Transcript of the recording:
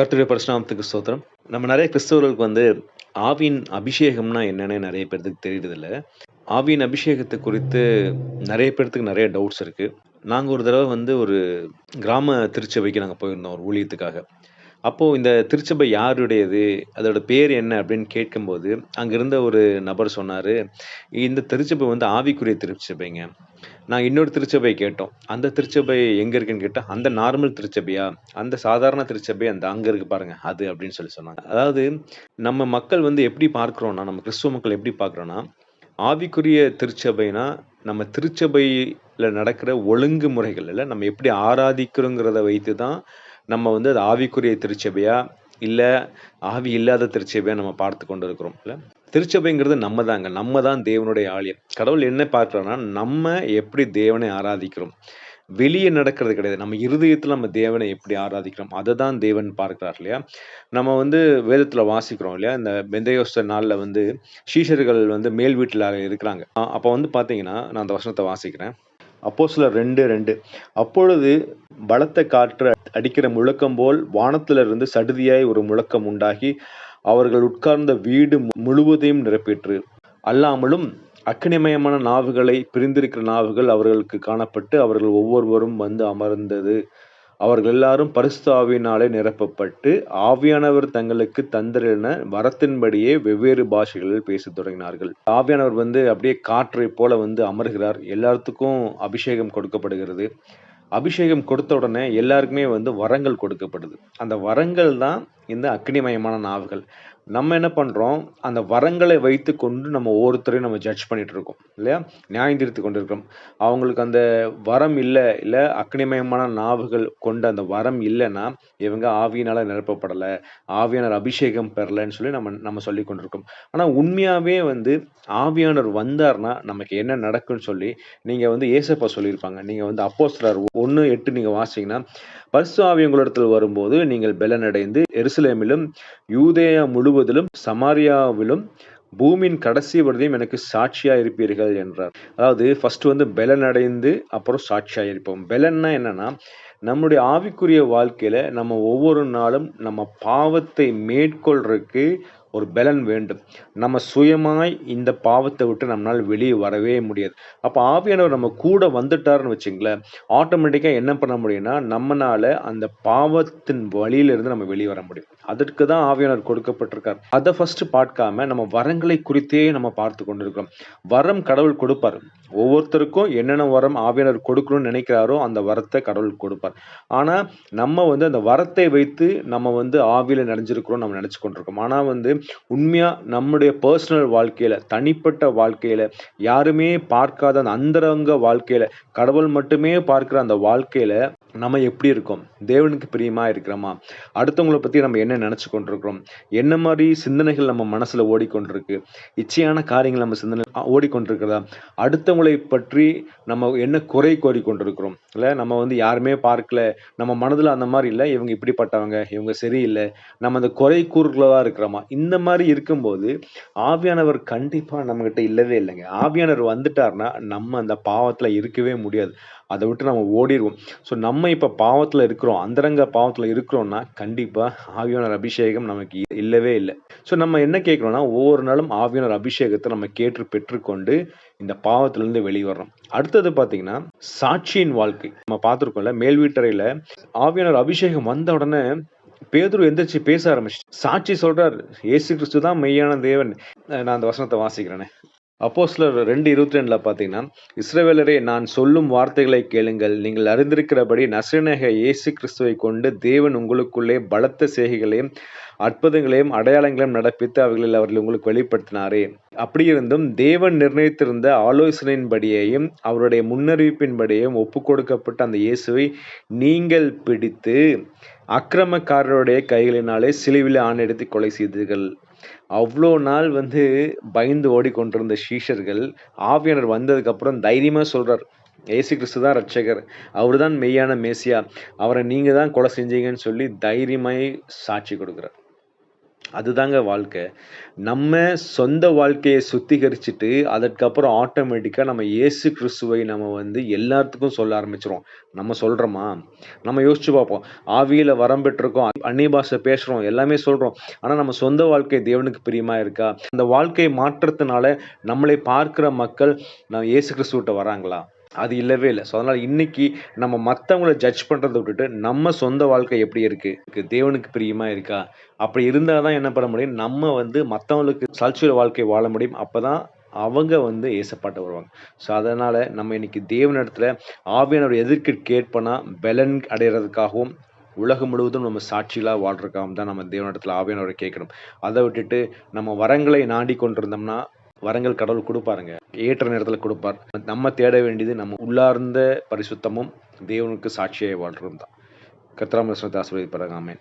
கர்த்தருடைய பரிசுநாமத்துக்கு ஸ்தோத்திரம். நம்ம நிறைய கிறிஸ்தவர்களுக்கு வந்து ஆவியின் அபிஷேகம்னா என்னன்னு நிறைய பேர்த்துக்கு தெரியுறதில்ல. ஆவியின் அபிஷேகத்தை குறித்து நிறைய பேர்த்துக்கு நிறைய டவுட்ஸ் இருக்கு. நாங்கள் ஒரு தடவை வந்து ஒரு கிராம திருச்சபைக்கு நாங்கள் போயிருந்தோம் ஒரு ஊழியத்துக்காக. அப்போது இந்த திருச்சபை யாருடையது அதோட பேர் என்ன அப்படின்னு கேட்கும்போது அங்கே இருந்த ஒரு நபர் சொன்னார் இந்த திருச்சபை வந்து ஆவிக்குரிய திருச்சபைங்க. நான் இன்னொரு திருச்சபை கேட்டோம். அந்த திருச்சபை எங்கே இருக்குன்னு கேட்டால் அந்த நார்மல் திருச்சபையா? அந்த சாதாரண திருச்சபை அந்த அங்கே இருக்கு பாருங்க அது அப்படின்னு சொல்லி சொன்னாங்க. அதாவது நம்ம மக்கள் வந்து எப்படி பார்க்குறோன்னா நம்ம கிறிஸ்துவ மக்கள் எப்படி பார்க்குறோன்னா ஆவிக்குரிய திருச்சபைனா நம்ம திருச்சபையில் நடக்கிற ஒழுங்கு முறைகள் இல்லை நம்ம எப்படி ஆராதிக்கிறோங்கிறத வைத்து தான் நம்ம வந்து அது ஆவிக்குரிய திருச்சபையா இல்லை ஆவி இல்லாத திருச்சபையாக நம்ம பார்த்து கொண்டு இருக்கிறோம் இல்லை? திருச்சபைங்கிறது நம்ம தாங்க நம்ம தான் தேவனுடைய ஆலயம். கடவுள் என்ன பார்க்குறோன்னா நம்ம எப்படி தேவனை ஆராதிக்கிறோம்? வெளியே நடக்கிறது கிடையாது. நம்ம இருதயத்தில் நம்ம தேவனை எப்படி ஆராதிக்கிறோம்? அதை தான் தேவன் பார்க்கிறார் இல்லையா? நம்ம வந்து வேதத்தில் வாசிக்கிறோம் இல்லையா? இந்த பெந்தையோஸ்த நாளில் வந்து சீஷர்கள் வந்து மேல் வீட்டில் இருக்கிறாங்க. அப்போ வந்து பார்த்தீங்கன்னா நான் அந்த வசனத்தை வாசிக்கிறேன். அப்போ சில ரெண்டு ரெண்டு. அப்பொழுது பலத்த காற்று அடிக்கிற முழக்கம் போல் வானத்திலிருந்து சடுதியாய் ஒரு முழக்கம் உண்டாகி அவர்கள் உட்கார்ந்த வீடு முழுவதையும் நிரப்பிற்று. அல்லாமலும் அக்னிமயமான நாவுகளை பிரிந்திருக்கிற நாவுகள் அவர்களுக்கு காணப்பட்டு அவர்கள் ஒவ்வொருவரும் வந்து அமர்ந்தது. அவர்கள் எல்லாரும் பரிசுத்தாவினாலே நிரப்பப்பட்டு ஆவியானவர் தங்களுக்கு தந்திரன வரத்தின்படியே வெவ்வேறு பாஷைகளில் பேசத் தொடங்கினார்கள். ஆவியானவர் வந்து அப்படியே காற்றை போல வந்து அமர்கிறார். எல்லாத்துக்கும் அபிஷேகம் கொடுக்கப்படுகிறது. அபிஷேகம் கொடுத்த உடனே எல்லாருக்குமே வந்து வரங்கள் கொடுக்கப்படுது. அந்த வரங்கள் தான் இந்த அக்னிமயமான நாவுகள். நம்ம என்ன பண்ணுறோம் அந்த வரங்களை வைத்து கொண்டு நம்ம ஒவ்வொருத்தரையும் நம்ம ஜட்ஜ் பண்ணிட்டு இருக்கோம். இல்லையா? நியாயம் தீர்த்து கொண்டு இருக்கிறோம் அவங்களுக்கு அந்த வரம் இல்லை இல்லை அக்னிமயமான நாவுகள் கொண்ட அந்த வரம் இல்லைன்னா இவங்க ஆவியினால் நிரப்பப்படலை ஆவியானர் அபிஷேகம் பெறலைன்னு சொல்லி நம்ம நம்ம சொல்லி கொண்டிருக்கோம். ஆனால் உண்மையாகவே வந்து ஆவியானர் வந்தார்னா நமக்கு என்ன நடக்குன்னு சொல்லி நீங்கள் வந்து ஏசப்பா சொல்லியிருப்பாங்க. நீங்கள் வந்து அப்போ சிலர் ஒன்று எட்டு நீங்கள் வாசிங்கன்னா பரிசு ஆவியங்களிடத்தில் வரும்போது நீங்கள் பெலனடைந்து எருசலேமிலும் யூதேயா முழுவதிலும் சமாரியாவிலும் பூமியின் கடைசி வரையும் எனக்கு சாட்சியா இருப்பீர்கள் என்றார். அதாவது ஃபர்ஸ்ட் வந்து பெலன் அடைந்து அப்புறம் சாட்சியா இருப்போம். பெலன்னா என்னன்னா நம்முடைய ஆவிக்குரிய வாழ்க்கையில நம்ம ஒவ்வொரு நாளும் நம்ம பாவத்தை மேற்கொள்றதுக்கு ஒரு பலன் வேண்டும். நம்ம சுயமாய் இந்த பாவத்தை விட்டு நம்மளால் வெளியே வரவே முடியாது. அப்போ ஆவியானவர் நம்ம கூட வந்துட்டாருன்னு வச்சுங்களேன் ஆட்டோமேட்டிக்காக என்ன பண்ண முடியும்னா நம்மனால அந்த பாவத்தின் வழியிலிருந்து நம்ம வெளியே வர முடியும். அதற்கு தான் ஆவியானவர் கொடுக்கப்பட்டிருக்கார். அதை ஃபஸ்ட்டு பார்க்காம நம்ம வரங்களை குறித்தே நம்ம பார்த்து கொண்டிருக்கிறோம். வரம் கடவுள் கொடுப்பார். ஒவ்வொருத்தருக்கும் என்னென்ன வரம் ஆவியானவர் கொடுக்கணும்னு நினைக்கிறாரோ அந்த வரத்தை கடவுள் கொடுப்பார். ஆனால் நம்ம வந்து அந்த வரத்தை வைத்து நம்ம வந்து ஆவியில் நினைஞ்சிருக்கிறோம் நம்ம நினச்சி கொண்டிருக்கோம். ஆனால் வந்து உண்மையாக நம்முடைய பர்சனல் வாழ்க்கையில் தனிப்பட்ட வாழ்க்கையில் யாருமே பார்க்காத அந்த அந்தரங்க வாழ்க்கையில் கடவுள் மட்டுமே பார்க்கிற அந்த வாழ்க்கையில் நம்ம எப்படி இருக்கோம்? தேவனுக்கு பிரியமா இருக்கிறோமா? அடுத்தவங்களை பத்தி நம்ம என்ன நினைச்சு கொண்டிருக்கிறோம்? என்ன மாதிரி சிந்தனைகள் நம்ம மனசுல ஓடிக்கொண்டிருக்கு? இச்சையான காரியங்கள் நம்ம சிந்தனை ஓடிக்கொண்டிருக்கிறதா? அடுத்தவங்களை பற்றி நம்ம என்ன குறை கோரி கொண்டிருக்கிறோம் இல்லை நம்ம வந்து யாருமே பார்க்கல. நம்ம மனதுல அந்த மாதிரி இல்லை. இவங்க இப்படிப்பட்டவங்க. இவங்க சரியில்லை. நம்ம அந்த குறை கூறுகளாக இருக்கிறோமா? இந்த மாதிரி இருக்கும்போது ஆவியானவர் கண்டிப்பா நம்மகிட்ட இல்லவே இல்லைங்க. ஆவியானவர் வந்துட்டார்னா நம்ம அந்த பாவத்துல இருக்கவே முடியாது. அதை விட்டு நம்ம ஓடிடுவோம். ஸோ நம்ம இப்போ பாவத்தில் இருக்கிறோம் அந்தரங்க பாவத்தில் இருக்கிறோம்னா கண்டிப்பாக ஆவியானர் அபிஷேகம் நமக்கு இல்லவே இல்லை. ஸோ நம்ம என்ன கேட்குறோம்னா ஒவ்வொரு நாளும் ஆவியானர் அபிஷேகத்தை நம்ம கேட்டு பெற்றுக்கொண்டு இந்த பாவத்திலிருந்து வெளிவரோம் அடுத்தது பார்த்தீங்கன்னா சாட்சியின் வாழ்க்கை. நம்ம பார்த்துருக்கோம்ல மேல் வீட்டறையில் ஆவியானர் அபிஷேகம் வந்த உடனே பேதுரு எந்திரிச்சு பேச ஆரம்பிச்சு சாட்சி சொல்றார் ஏசு கிறிஸ்து தான் மெய்யான தேவன். நான் அந்த வசனத்தை வாசிக்கிறேனே. அப்போ சிலர் ரெண்டு இருபத்தி ரெண்டில் பார்த்தீங்கன்னா இஸ்ரவேலரே நான் சொல்லும் வார்த்தைகளை கேளுங்கள். நீங்கள் அறிந்திருக்கிறபடி நசனக இயேசு கிறிஸ்துவை கொண்டு தேவன் உங்களுக்குள்ளே பலத்த செய்கைகளையும் அற்புதங்களையும் அடையாளங்களையும் நடப்பித்து அவர்களில் அவர்கள் உங்களுக்கு வெளிப்படுத்தினாரே. அப்படி இருந்தும் தேவன் நிர்ணயித்திருந்த ஆலோசனையின்படியையும் அவருடைய முன்னறிவிப்பின்படியையும் ஒப்பு கொடுக்கப்பட்ட அந்த இயேசுவை நீங்கள் பிடித்து அக்கிரமக்காரருடைய கைகளினாலே சிலுவில் ஆணையடித்து கொலை செய்தீர்கள். அவ்வளோ நாள் வந்து பயந்து ஓடிக்கொண்டிருந்த சீஷர்கள் ஆவியானர் வந்ததுக்கப்புறம் தைரியமாக தைரியமா ஏசு கிறிஸ்து தான் ரட்சகர் அவர் தான் மெய்யான மேசியா. அவரை நீங்க தான் கொலை செஞ்சீங்கன்னு சொல்லி தைரியமாய் சாட்சி கொடுக்குறார். அதுதாங்க வாழ்க்கை. நம்ம சொந்த வாழ்க்கையை சுத்திகரிச்சுட்டு, அதற்கப்புறம் ஆட்டோமேட்டிக்கா நம்ம இயேசு கிறிஸ்துவை நம்ம வந்து எல்லாத்துக்கும் சொல்ல ஆரம்பிச்சிடும் நம்ம சொல்றோமா? நம்ம யோசிச்சு பார்ப்போம். ஆவியில வரம் பெற்றிருக்கோம். அந்நிய பாஷை பேசுறோம். எல்லாமே சொல்றோம். ஆனா நம்ம சொந்த வாழ்க்கை தேவனுக்கு பிரியமா இருக்கா? அந்த வாழ்க்கையை மாற்றத்தினால நம்மளை பார்க்கிற மக்கள் நான் இயேசு கிறிஸ்துவிட்ட வராங்களா? அது இல்லவே இல்லை ஸோ, அதனால் இன்னைக்கு நம்ம மற்றவங்கள ஜட்ஜ் பண்ணுறத விட்டுட்டு, நம்ம சொந்த வாழ்க்கை எப்படி இருக்குது தேவனுக்கு பிரியமா இருக்கா? அப்படி இருந்தால் தான் என்ன பண்ண முடியும்? நம்ம வந்து மற்றவங்களுக்கு சல்ச்சுவல் வாழ்க்கை வாழ முடியும். அப்பதான் அவங்க வந்து ஏசப்பாட்ட வருவாங்க. ஸோ, அதனால் நம்ம இன்னைக்கு தேவனிடத்தில் ஆவியானவர் எதிர்க்கு கேட்போனா, பெலன் அடைகிறதுக்காகவும் உலகம் முழுவதும் நம்ம சாட்சிகளா வாழ்றதுக்காகவும் தான் நம்ம தேவனிடத்தில் ஆவியானவரை கேட்கணும். அதை விட்டுட்டு நம்ம வரங்களை நாடி கொண்டிருந்தோம்னா, வரங்கள் கடவுள் கொடுப்பாருங்க. ஏற்ற நேரத்துல கொடுப்பார். நம்ம தேட வேண்டியது நம்ம உள்ளார்ந்த பரிசுத்தமும், தேவனுக்கு சாட்சியாய் வாழ்றதும் தான். கர்த்தர் ஆசிரியர் ஆமேன்.